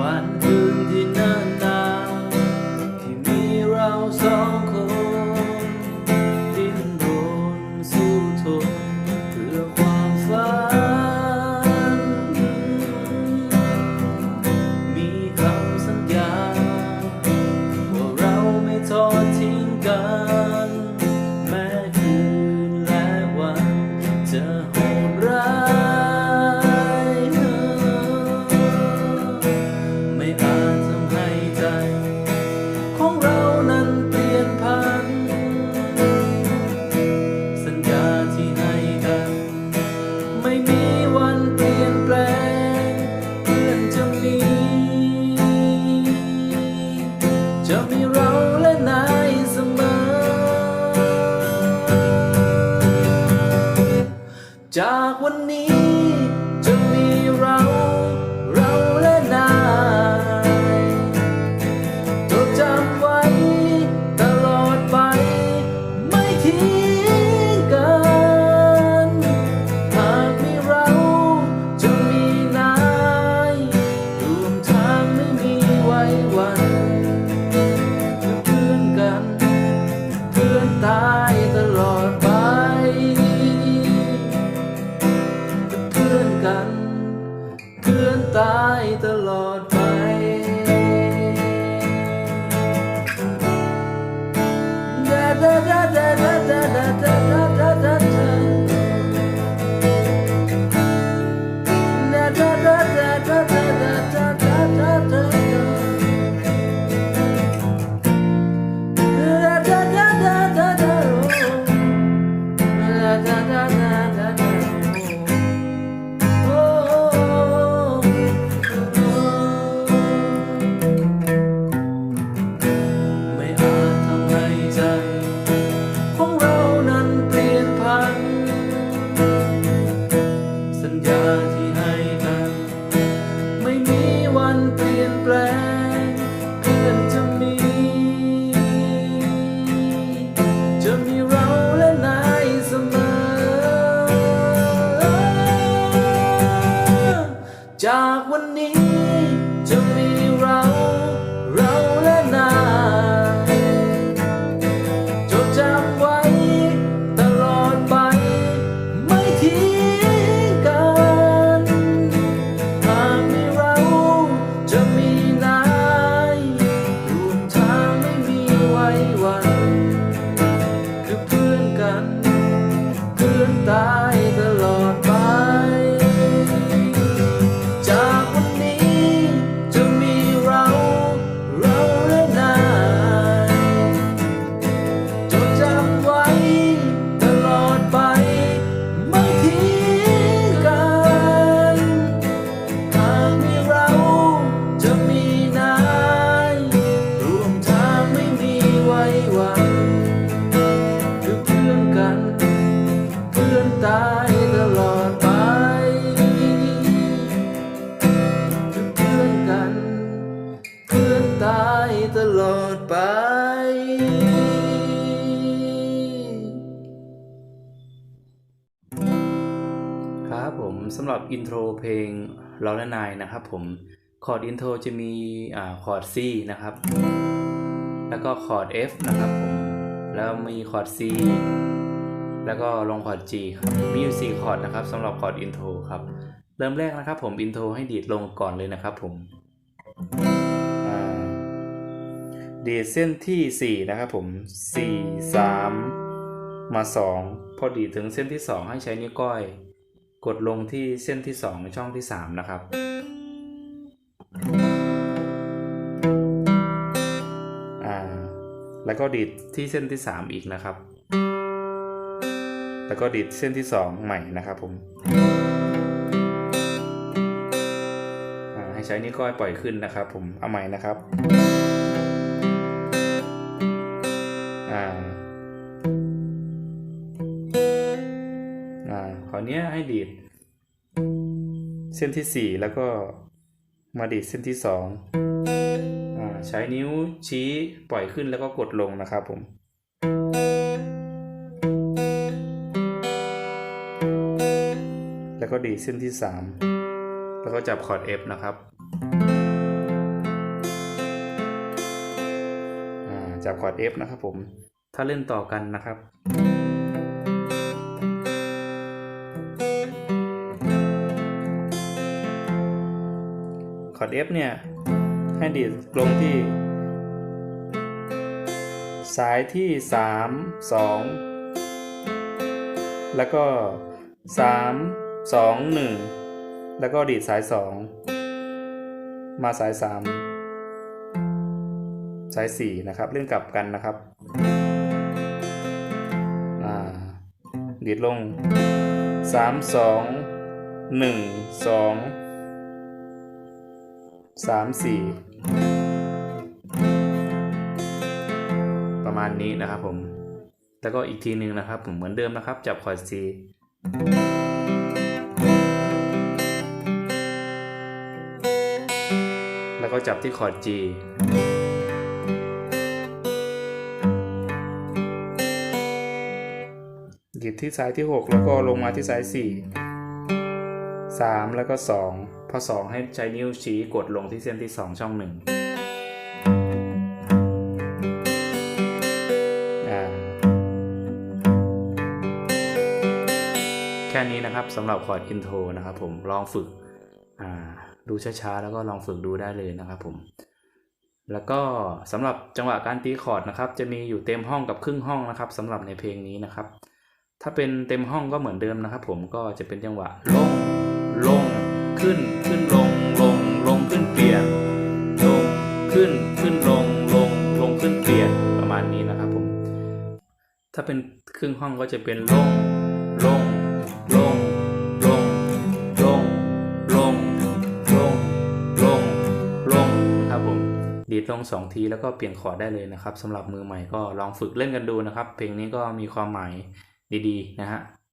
วัน จากวันนี้จะมีเรา da da da da da da ผมสำหรับอินโทรเพลงเราและนายนะครับผมคอร์ดอินโทรจะมีอ่าคอร์ด C นะครับ แล้วก็คอร์ด F นะครับผมแล้วมีคอร์ด C แล้วก็ลงคอร์ด G ครับมีอยู่ 4 คอร์ดนะครับสำหรับคอร์ดอินโทรครับเริ่มแรกนะครับผมอินโทรให้ดีดลงก่อนเลยนะครับผมดีดเส้นที่ 4 นะครับผม 4 3 มา 2 พอดีดถึงเส้นที่ 2 ให้ใช้นิ้วก้อย กดลงที่เส้นที่ 2 ช่องที่ 3 นะครับอ่าแล้วก็ดีดที่เส้นที่ 3 อีกนะครับ แล้วก็ดีดเส้นที่ 2 ใหม่นะครับผมอ่าให้ใช้นิ้วก้อยปล่อยขึ้นนะครับผม เอาใหม่นะครับ อ่า อ่าคราวนี้ให้ดีด เส้นที่สี่แล้วก็มาดีดเส้นที่สองอ่าใช้นิ้วชี้ปล่อยขึ้นแล้วก็กดลงนะครับผมแล้วก็ดีดเส้นที่สามแล้วก็จับคอร์ด F นะครับจับคอร์ด F นะครับผม ถ้าเล่นต่อกันนะครับ ด F เนี่ย ให้ดีดลงที่ สายที่ 3 2 แล้วก็ 3 2 1 แล้วก็ดีดสาย 2 มาสาย 3 สาย 4 นะครับ เล่นกลับกันนะครับดีดลง 3 2 1 2 สามสี่ประมาณนี้นะครับผม แล้วก็อีกทีหนึ่งนะครับผมเหมือนเดิมนะครับ จับคอร์ด C แล้วก็จับที่คอร์ด G หยิบที่สายที่ 6 แล้วก็ลงมาที่สาย 4 3 แล้วก็ 2 พอ 2 ให้ใช้นิ้วชี้กดลงที่เส้นที่ 2 ช่อง1อ่าแค่นี้นะครับสำหรับคอร์ดอินโทรนะครับผมลองฝึกดูช้าๆ แล้วก็ลองฝึกดูได้เลยนะครับผมแล้วก็สำหรับจังหวะการตีคอร์ดนะครับจะมีอยู่เต็มห้องกับครึ่งห้องนะครับสำหรับในเพลงนี้นะครับ ถ้าเป็นเต็มห้องก็เหมือนเดิมนะครับ ผมก็จะเป็นจังหวะลง ขึ้นขึ้นลงลงลงขึ้นเปลี่ยนลงขึ้นขึ้นลงลงลงขึ้นเปลี่ยนประมาณนี้นะครับผมถ้าเป็นครึ่งห้องก็จะเป็นลงลงลงลงลงลงลงลงลงนะครับผมดีดลงสองทีแล้วก็เปลี่ยนคอร์ดได้เลยนะครับสำหรับมือใหม่ก็ลองฝึกเล่นกันดูนะครับ เพลงนี้ก็มีความหมายดีๆนะฮะ